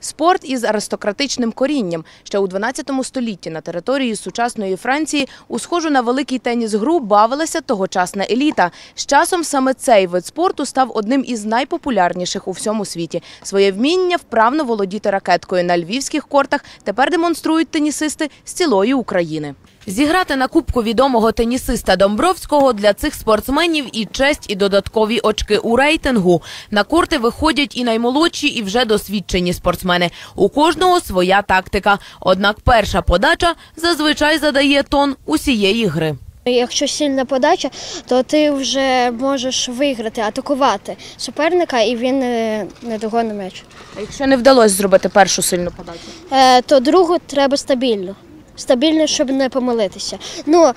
Спорт із аристократичним корінням. Ще у 12 столітті на території сучасної Франції у схожу на великий теніс гру бавилася тогочасна еліта. З часом саме цей вид спорту став одним із найпопулярніших у всьому світі. Своє вміння вправно володіти ракеткою на львівських кортах тепер демонструють тенісисти з цілої України. Зіграти на кубку відомого тенісиста Домбровського для цих спортсменів і честь, і додаткові очки у рейтингу. На корти виходять і наймолодші, і вже досвідчені спортсмени. У кожного своя тактика. Однак перша подача зазвичай задає тон усієї гри. Якщо сильна подача, то ти вже можеш виграти, атакувати суперника, і він е, не догонить м'яч. А якщо не вдалося зробити першу сильну подачу? Е, То другу треба стабільно. Стабільно, щоб не помилитися. Ну,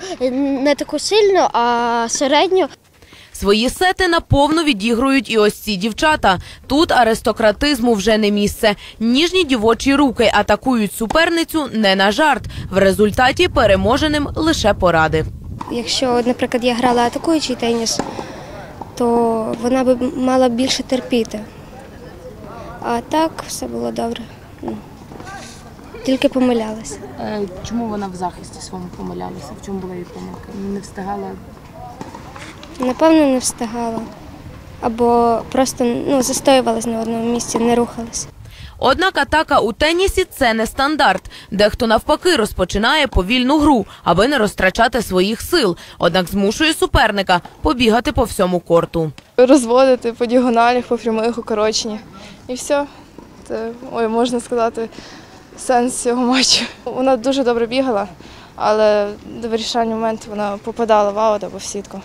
не таку сильну, а середню. Свої сети наповну відігрують і ось ці дівчата. Тут аристократизму вже не місце. Ніжні дівочі руки атакують суперницю не на жарт. В результаті переможеним лише поради. Якщо, наприклад, я грала атакуючий теніс, то вона б мала більше терпіти. А так все було добре. Ну, Тільки помилялася. Чому вона в захисті своєму помилялася? В чому була її помилка? Не встигала. Напевно, не встигала. Або просто ну, застоювалась на одному місці, не рухалась. Однак атака у тенісі це не стандарт. Дехто навпаки розпочинає повільну гру, аби не розтрачати своїх сил. Однак змушує суперника побігати по всьому корту. розводити по діагоналях, по прямих, укорочені. І все. Це, ой, можна сказати, сенс цього матчу. Вона дуже добре бігала, але до вирішального моменту вона попадала в аут або в сітку.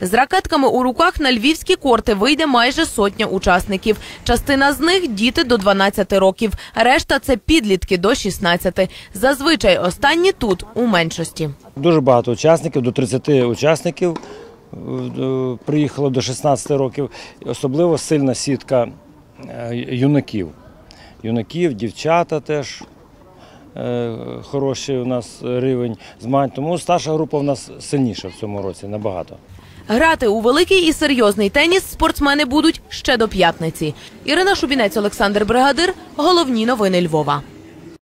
З ракетками у руках на львівські корти вийде майже сотня учасників. Частина з них діти до 12 років, решта це підлітки до 16. Зазвичай останні тут у меншості. Дуже багато учасників, до 30 учасників е, приїхало до 16 років. Особливо сильна сітка е, юнаків. Юнаків, дівчата теж е, хороший у нас рівень змагань. Тому старша група у нас сильніша в цьому році набагато. Грати у великий і серйозний теніс спортсмени будуть ще до п'ятниці. Ірина Шубінець, Олександр Бригадир. Головні новини Львова.